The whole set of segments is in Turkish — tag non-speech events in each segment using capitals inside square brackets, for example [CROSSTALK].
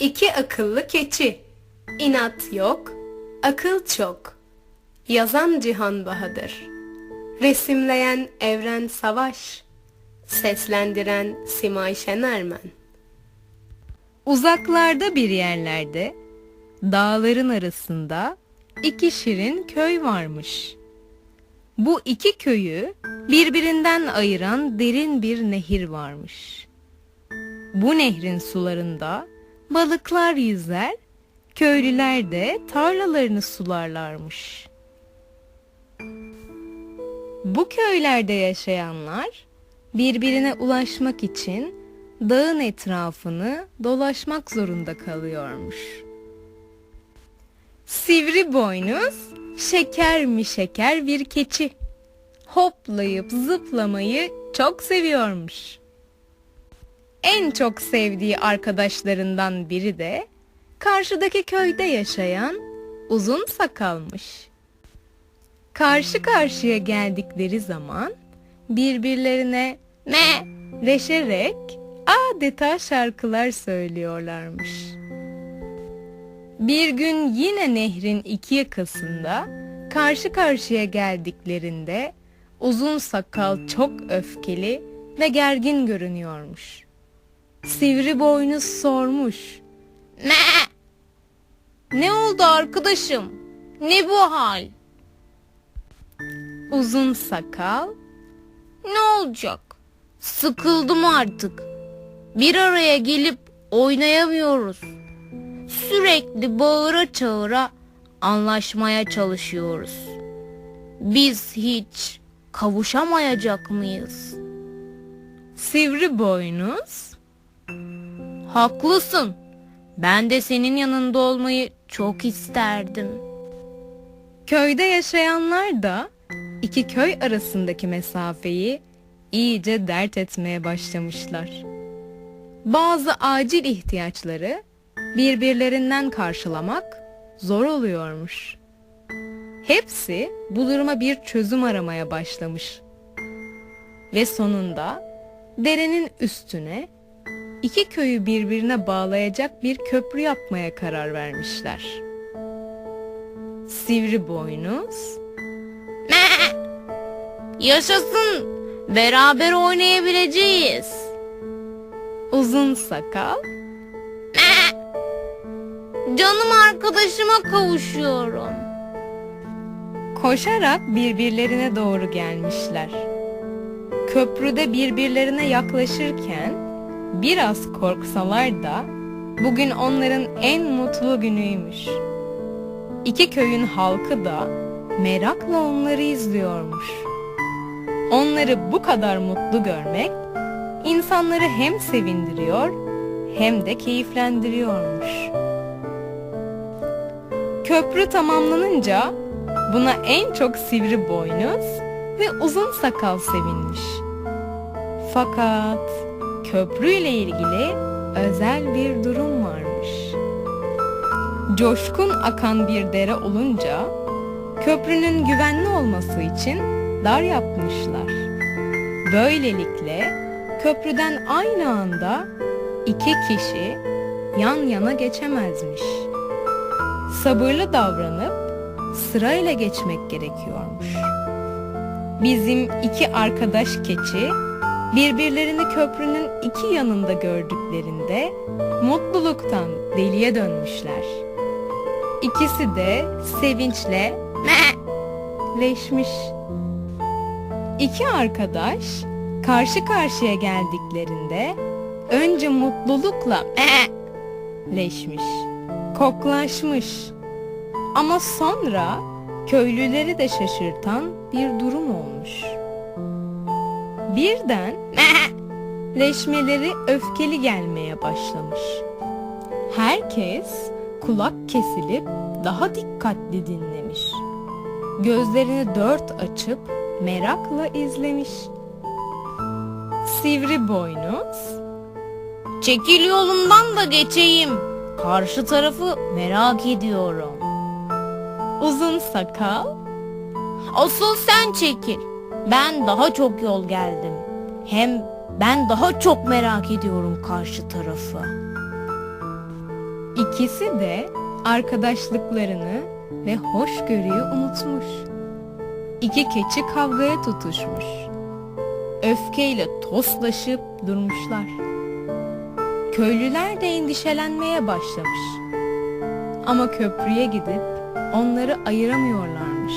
İki akıllı keçi. İnat yok, akıl çok. Yazan Cihan Bahadır. Resimleyen Evren Savaş. Seslendiren Simay Şenermen. Uzaklarda bir yerlerde, dağların arasında iki şirin köy varmış. Bu iki köyü birbirinden ayıran derin bir nehir varmış. Bu nehrin sularında balıklar yüzer, köylüler de tarlalarını sularlarmış. Bu köylerde yaşayanlar birbirine ulaşmak için dağın etrafını dolaşmak zorunda kalıyormuş. Sivri boynuz şeker mi şeker bir keçi. Hoplayıp zıplamayı çok seviyormuş. En çok sevdiği arkadaşlarından biri de karşıdaki köyde yaşayan uzun sakalmış. Karşı karşıya geldikleri zaman birbirlerine ne leşerek adeta şarkılar söylüyorlarmış. Bir gün yine nehrin iki yakasında karşı karşıya geldiklerinde uzun sakal çok öfkeli ve gergin görünüyormuş. Sivri boynuz sormuş. Ne? Ne oldu arkadaşım? Ne bu hal? Uzun sakal. Ne olacak? Sıkıldım artık. Bir araya gelip oynayamıyoruz. Sürekli bağıra çağıra anlaşmaya çalışıyoruz. Biz hiç kavuşamayacak mıyız? Sivri boynuz. Haklısın. Ben de senin yanında olmayı çok isterdim. Köyde yaşayanlar da iki köy arasındaki mesafeyi iyice dert etmeye başlamışlar. Bazı acil ihtiyaçları birbirlerinden karşılamak zor oluyormuş. Hepsi bu duruma bir çözüm aramaya başlamış. Ve sonunda derenin üstüne iki köyü birbirine bağlayacak bir köprü yapmaya karar vermişler. Sivri boynuz [LAUGHS] Yaşasın! Beraber oynayabileceğiz. Uzun sakal [LAUGHS] Canım arkadaşıma kavuşuyorum. Koşarak birbirlerine doğru gelmişler. Köprüde birbirlerine yaklaşırken biraz korksalar da bugün onların en mutlu günüymüş. İki köyün halkı da merakla onları izliyormuş. Onları bu kadar mutlu görmek insanları hem sevindiriyor hem de keyiflendiriyormuş. Köprü tamamlanınca buna en çok sivri boynuz ve uzun sakal sevinmiş. Fakat köprüyle ilgili özel bir durum varmış. Coşkun akan bir dere olunca köprünün güvenli olması için dar yapmışlar. Böylelikle köprüden aynı anda iki kişi yan yana geçemezmiş. Sabırlı davranıp sırayla geçmek gerekiyormuş. Bizim iki arkadaş keçi birbirlerini köprünün iki yanında gördüklerinde mutluluktan deliye dönmüşler. İkisi de sevinçle [LAUGHS] leşmiş. İki arkadaş karşı karşıya geldiklerinde önce mutlulukla [LAUGHS] leşmiş, koklaşmış. Ama sonra köylüleri de şaşırtan bir durum olmuş. Birden [LAUGHS] leşmeleri öfkeli gelmeye başlamış. Herkes kulak kesilip daha dikkatli dinlemiş. Gözlerini dört açıp merakla izlemiş. Sivri boynuz Çekil yolumdan da geçeyim. Karşı tarafı merak ediyorum. Uzun sakal Asıl sen çekil. Ben daha çok yol geldim. Hem ben daha çok merak ediyorum karşı tarafı. İkisi de arkadaşlıklarını ve hoşgörüyü unutmuş. İki keçi kavgaya tutuşmuş. Öfkeyle toslaşıp durmuşlar. Köylüler de endişelenmeye başlamış. Ama köprüye gidip onları ayıramıyorlarmış.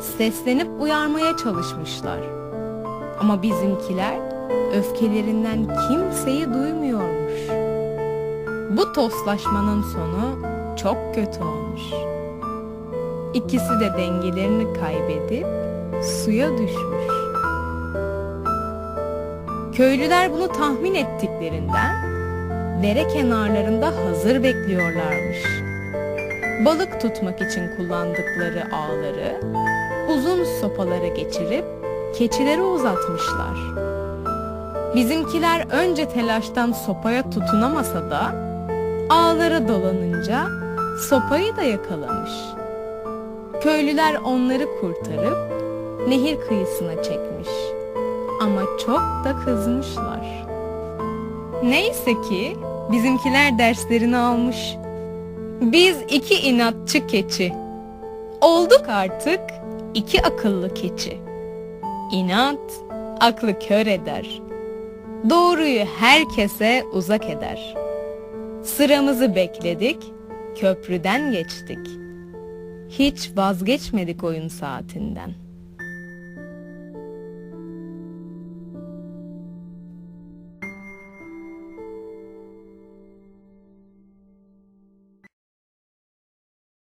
Seslenip uyarmaya çalışmışlar. Ama bizimkiler öfkelerinden kimseyi duymuyormuş. Bu toslaşmanın sonu çok kötü olmuş. İkisi de dengelerini kaybedip suya düşmüş. Köylüler bunu tahmin ettiklerinden dere kenarlarında hazır bekliyorlarmış. Balık tutmak için kullandıkları ağları uzun sopalara geçirip keçilere uzatmışlar. Bizimkiler önce telaştan sopaya tutunamasa da ağlara dolanınca sopayı da yakalamış. Köylüler onları kurtarıp nehir kıyısına çekmiş. Ama çok da kızmışlar. Neyse ki bizimkiler derslerini almış. Biz iki inatçı keçi. Olduk artık iki akıllı keçi. İnat aklı kör eder. Doğruyu herkese uzak eder. Sıramızı bekledik, köprüden geçtik. Hiç vazgeçmedik oyun saatinden.